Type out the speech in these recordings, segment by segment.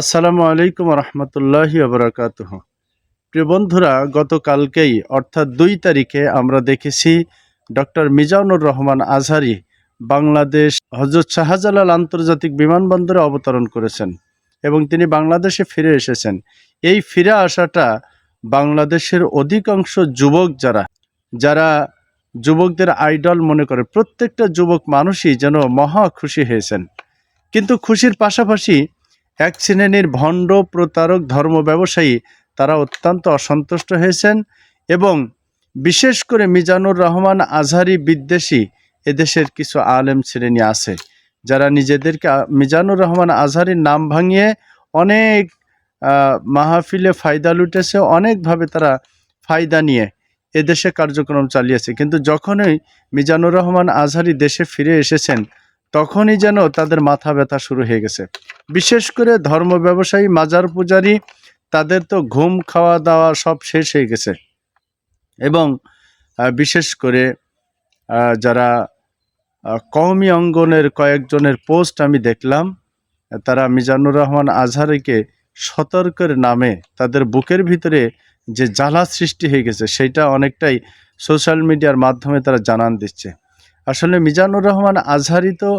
আসসালামু আলাইকুম রহমতুল্লাহ আবরাকাত প্রিয় বন্ধুরা, গতকালকেই, অর্থাৎ দুই তারিখে, আমরা দেখেছি ডক্টর মিজানুর রহমান আজহারি বাংলাদেশ হজরত শাহজালাল আন্তর্জাতিক বিমানবন্দরে অবতরণ করেছেন এবং তিনি বাংলাদেশে ফিরে এসেছেন। এই ফিরে আসাটা বাংলাদেশের অধিকাংশ যুবক যারা যারা যুবকদের আইডল মনে করে, প্রত্যেকটা যুবক মানুষই যেন মহা খুশি হয়েছেন। কিন্তু খুশির পাশাপাশি এক শ্রেণির ভণ্ড প্রতারক ধর্ম ব্যবসায়ী তারা অত্যন্ত অসন্তুষ্ট হয়েছেন এবং বিশেষ করে মিজানুর রহমান আজহারি বিদ্বেষী এদেশের কিছু আলেম শ্রেণি আছে, যারা নিজেদেরকে মিজানুর রহমান আজহারির নাম ভাঙিয়ে অনেক মাহফিলে ফায়দা লুটেছে, অনেকভাবে তারা ফায়দা নিয়ে এদেশে কার্যক্রম চালিয়েছে। কিন্তু যখনই মিজানুর রহমান আজহারি দেশে ফিরে এসেছেন তখনই যেন তাদের মাথা ব্যথা শুরু হয়ে গেছে। বিশেষ করে ধর্ম ব্যবসায়ী, মাজার পূজারী, তাদের তো ঘুম খাওয়া দাওয়া সব শেষ হয়ে গেছে। এবং বিশেষ করে যারা কওমি অঙ্গনের কয়েকজনের পোস্ট আমি দেখলাম, তারা মিজানুর রহমান আজহারিকে সতর্কের নামে তাদের বুকের ভিতরে যে জ্বালা সৃষ্টি হয়ে গেছে, সেটা অনেকটাই সোশ্যাল মিডিয়ার মাধ্যমে তারা জানান দিচ্ছে। আসলে মিজানুর রহমান আজহারি তো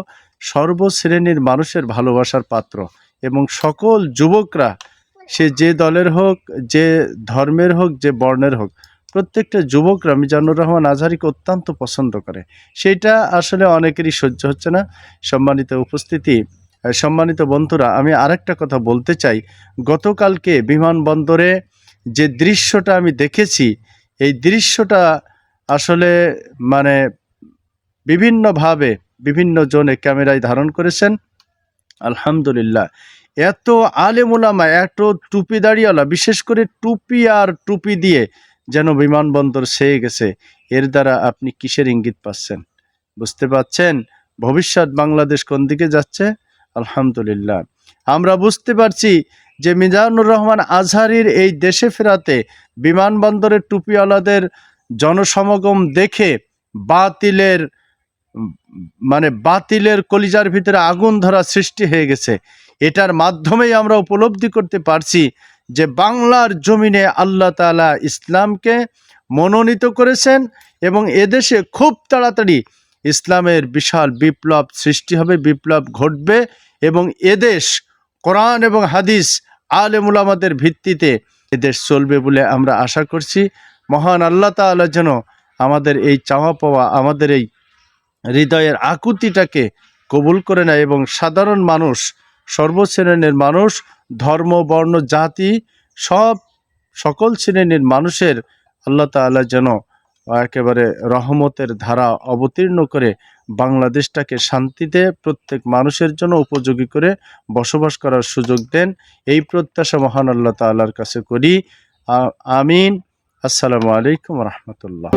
সর্বশ্রেণীর মানুষের ভালোবাসার পাত্র এবং সকল যুবকরা, সে যে দলের হোক, যে ধর্মের হোক, যে বর্ণের হোক, প্রত্যেকটা যুবকরা মিজানুর রহমান আজহারিকে অত্যন্ত পছন্দ করে। সেইটা আসলে অনেকেরই সহ্য হচ্ছে না। সম্মানিত উপস্থিতি সম্মানিত বন্ধুরা, আমি আরেকটা কথা বলতে চাই। গতকালকে বিমানবন্দরে যে দৃশ্যটা আমি দেখেছি, এই দৃশ্যটা আসলে মানে বিভিন্নভাবে বিভিন্ন জনে ক্যামেরায় ধারণ করেছেন। আলহামদুলিল্লাহ। এত আলেমুলামা এত টুপি দাঁড়িয়েওয়ালা বিশেষ করে টুপি আর টুপি দিয়ে যেন বিমানবন্দর সেয়ে গেছে, এর দ্বারা আপনি কিসের ইঙ্গিত পাচ্ছেন? বুঝতে পাচ্ছেন? ভবিষ্যৎ বাংলাদেশ কোন দিকে যাচ্ছে? আলহামদুলিল্লাহ। আমরা বুঝতে পারছি যে মিজানুর রহমান আজহারির এই দেশে ফেরাতে বিমানবন্দরের টুপিওয়ালাদের জনসমাগম দেখে বাতিলের মানে বাতিলের কলিজার ভিতরে আগুন ধরা সৃষ্টি হয়ে গেছে। এটার মাধ্যমেই আমরা উপলব্ধি করতে পারছি যে বাংলার জমিনে আল্লাহ তাআলা ইসলামকে মনোনীত করেছেন এবং এদেশে খুব তাড়াতাড়ি ইসলামের বিশাল বিপ্লব সৃষ্টি হবে, বিপ্লব ঘটবে এবং এদেশ, কোরআন এবং হাদিস আলেমুলামাদের ভিত্তিতে এদেশ চলবে বলে আমরা আশা করছি। মহান আল্লাহ তাআলা যেন আমাদের এই চাওয়া পাওয়া, আমাদের এই হৃদয়ের আকুতিটাকে কবুল করে নেয় এবং সাধারণ মানুষ, সর্বশ্রেণীর মানুষ, ধর্ম, বর্ণ, জাতি, সব সকল শ্রেণির মানুষের আল্লাহ তাআলা যেন একেবারে রহমতের ধারা অবতীর্ণ করে বাংলাদেশটাকে শান্তিতে প্রত্যেক মানুষের জন্য উপযোগী করে বসবাস করার সুযোগ দেন। এই প্রত্যাশা মহান আল্লাহ তাআলার কাছে করি। আমিন। আসসালামু আলাইকুম রহমতুল্লাহ।